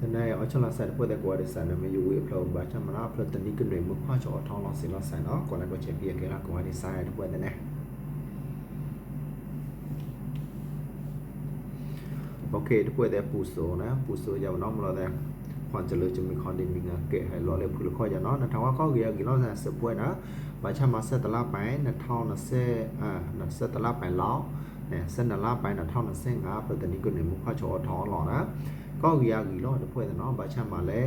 tena ochola sa po de kwari sa na me yuwe plo ba cha mara plo tani kin re mu kwa cho thong lo sin lo sa no ko na ko che pia ke la ko ni sa de po de ne okay တပွေတဲ့ပူဆိုนะပူဆိုရအောင်မလို့တဲ့ခွန်ချလို့ချင်မခွန်ဒီမင်းကဲဟဲလော်လေဖူလခေါ်ရနော်နှစ်ထောင်ကောက်ကြီးရကီလောဆန်စပွေနော်ဘာချမှာဆက်တလားပိုင်2020အာဆက်တလားပိုင်လောက်နဲ့ဆက်တလားပိုင်2025ပြည်တနည်းကနေမခွန်ချောထောင်းလော်နော် ကောက်ကြီးကကြီးလောတပွဲတဲ့နော်ဘာချမလဲ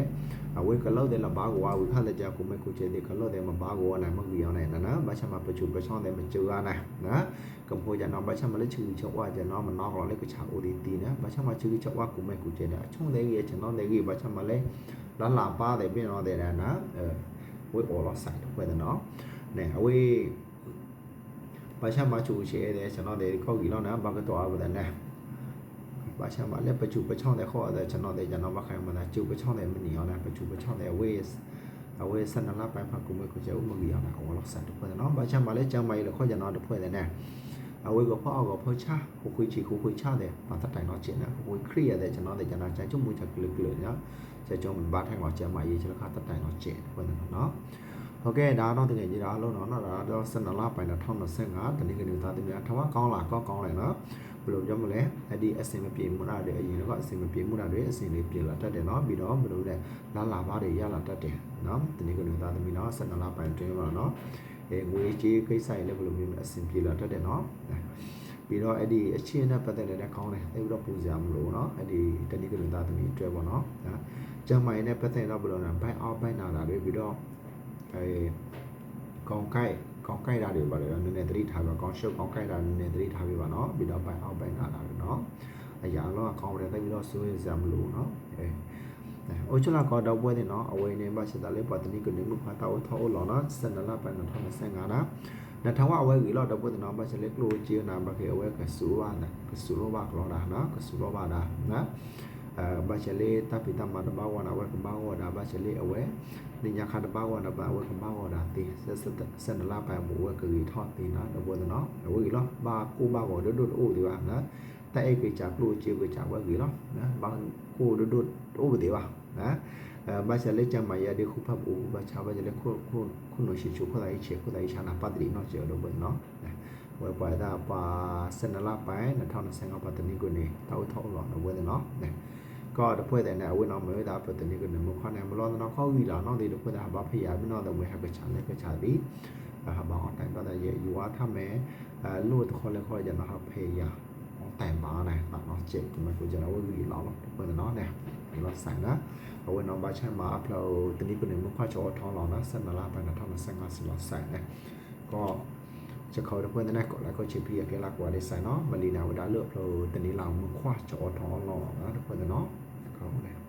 အဝေကလောက်တဲ့လဘာကိုဝါဝခလက်ကြကိုမကူချေတဲ့ကလောက်တဲ့မဘာကိုနိုင်မကြီးအောင်နိုင်နော်ဘာချမပချူပချောင်းတဲ့မကျူရနိုင်နော်ကံဖိုးကြနော်ဘာချမလဲချူချောဝါကြနော်မနောတော့လေကချာဦးဒီတီနော်ဘာချမချူချောဝါကိုမကူချေတဲ့အချုံတဲ့ကြီးကျွန်တော်တဲ့ကြီးဘာချမလဲလာလာပါတယ်ပြင်တော့တဲ့နော်အဲဝေအော်လောဆိုင်တော့ပွဲတဲ့နော်နဲ့အဝေးဘာချမချူချေတဲ့ကျွန်တော်တဲ့ကောက်ကြီးလောနော်ဘာကတော့အဝတဲ့နဲ့ ဘာချမလဲပချူပချောင်းတဲ့ခေါ်တဲ့ကျွန်တော်တဲ့ကျွန်တော်မခိုင်မလားကျူပချောင်းတဲ့မနီအောင်လားပချူပချောင်းတဲ့ဝေးအဝေးစနလာပိုင်ဖကူမကိုကျူမကြီးအောင်လားအော်လောဆိုင်တော့ပွဲတဲ့နော်ဘာချမလဲကျမ်းမိုင်လို့ခေါ်ကျွန်တော်တော့ပွဲတဲ့နဲ့အဝေးကဖောက်ကောဖောချကိုခွေချီကိုခွေချတဲ့ဘာတတိုင်တော့ကျင်တယ်ကိုခရီးရတဲ့ကျွန်တော်တဲ့ကျွန်တော်ကျန်ချုံမှုချက်ကလကလညာကျချုံဘာထိုင်တော့ကျမ်းမိုင်ရေးချလခါတတိုင်တော့ကျင်ပွဲတဲ့နော်ဟုတ်ကဲ့ဒါတော့တကယ်ကြီးဒါအလုံးတော့နော်ဒါတော့စနလာပိုင်တော့1025တနင်္ဂနွေသားတည်းများထမကောင်းလာကောင်းကောင်းလိုက်နော်ဘ ယ်လိုပြောမလဲအဲ့ဒီအစင်မပြေမှုတာတွေအရင်ကအစင်မပြေမှုတာတွေအစင်လေးပြေလာတတ်တယ်နော်ပြီးတော့ဘယ်လိုလဲလာလာပါတွေရလာတတ်တယ်နော်တနင်္ဂနွေသားတည်းနော်စနလာပိုင်တွင်းပါနော်အဲငွေကြေးကိစ္စတွေလည်းဘယ်လိုမျိုးအစင်ပြေလာတတ်တယ်နော်ပြီးတော့အဲ့ဒီအချင်းနဲ့ပတ်သက်တဲ့ကောင်းတယ်အဲ့တော့ပူစရာမလိုနော်အဲ့ဒီတနင်္ဂနွေသားသမီးအတွက်ပေါ့နော်ဒါကျမ်းမိုင်နဲ့ပတ်သက်တော့ဘယ်လိုလဲဘိုင်အောက်ဘိုင်နာတာတွေပြီးတော့အဲကောင်းကိုက် ကောင်းကိုက်တာတွေပါလေနည်းနည်းသတိထားပါကောင်းရှုပ်ကောင်းကိုက်တာနည်းနည်းသတိထားပေးပါနော်ပြီးတော့ဘိုင်အောက်ဘိုင်နာတာတွေနော်အရာတော့ကောင်းတယ်တိတ်ပြီးတော့စိုးရိမ်စရာမလိုနော်အဲအိုချလာကတော့ပွဲတယ်နော်အဝေးနေပါစတဲ့လေပတ်တနီကနေမှုဖတ်တော့ထောလောနော်စနလာပန်2025နာနထဝအဝဲကြီးတော့ပွဲတယ်နော်ပါစလေကလိုချီနာဘခေအဝဲကဆူဝါနာကဆူလောဘာကလောဒါနော်ကဆူလောဘာဒါနော်အဲ ဘာချလေတပိတမတဘဝနာဝကမဝဒဘာချလေအဝဲနိညာခတဘဝနာဘဝကမဝဒတိဆက်ဆက်ဆက်လာပိုင်မူဝကကြီးထော့တင်နာတဘောနော်ဝီလောဘာကိုဘာကိုဒုဒုအိုဒီဝါနော်တဲ့ဧကေချာကလို့ချေကေချာဝကီလောနော်ဘာကိုဒုဒုအိုဒီဝါနော်ဘာချလေချမယာဒီခုဖပ်အိုဘာချဘာချလေခုခုခုနိုရှိချိုခဒိုင်ချေခဒိုင်ရှာနာပတ်တိနော်ချေတော့ဘောနော်ဝယ်ပွားတာပါစနလပိုင်း2025ပတ်တိကိုနေတောက်ထောက်လောက်နော်ဝယ်တယ်နော် ก็ตะพ่วยแต่เนี่ยวินเอาไม่ได้ประเด็นนี้ก็เนี่ยมุขเนี่ยมันร้อนนะเข้าวีหลานน้องดีตะพ่วยแต่หาบ้าพยายามน้องแต่เมื่อหากระชันเนี่ยกระชันดีหาบ้าออนแต่ก็แต่เยอะอยู่ว่าถ้าแม้ลู่ตะคนเลยคอยจะนะครับพยายามแต่มาเนี่ยตัดน้องเจ็บจนมันกูจะเอาวีหลานเราเปิดน้องเนี่ยเราใส่นะเอาไว้น้องบ้าใช่มาอัพเราตอนนี้ก็เนี่ยมุขจะอดท้องเรานะเส้นละลาไปนะท้องมันเส้นงานสิเราใส่เนี่ยก็จะเขาเพื่อนนั่นก็แล้วก็ชิพี่แกลักว่าได้ใส่เนาะมาลีนาวดาเลือกเราตอนนี้เรามือคว้าจอทองหล่อนะทุกคนเนาะ Oh, Amen.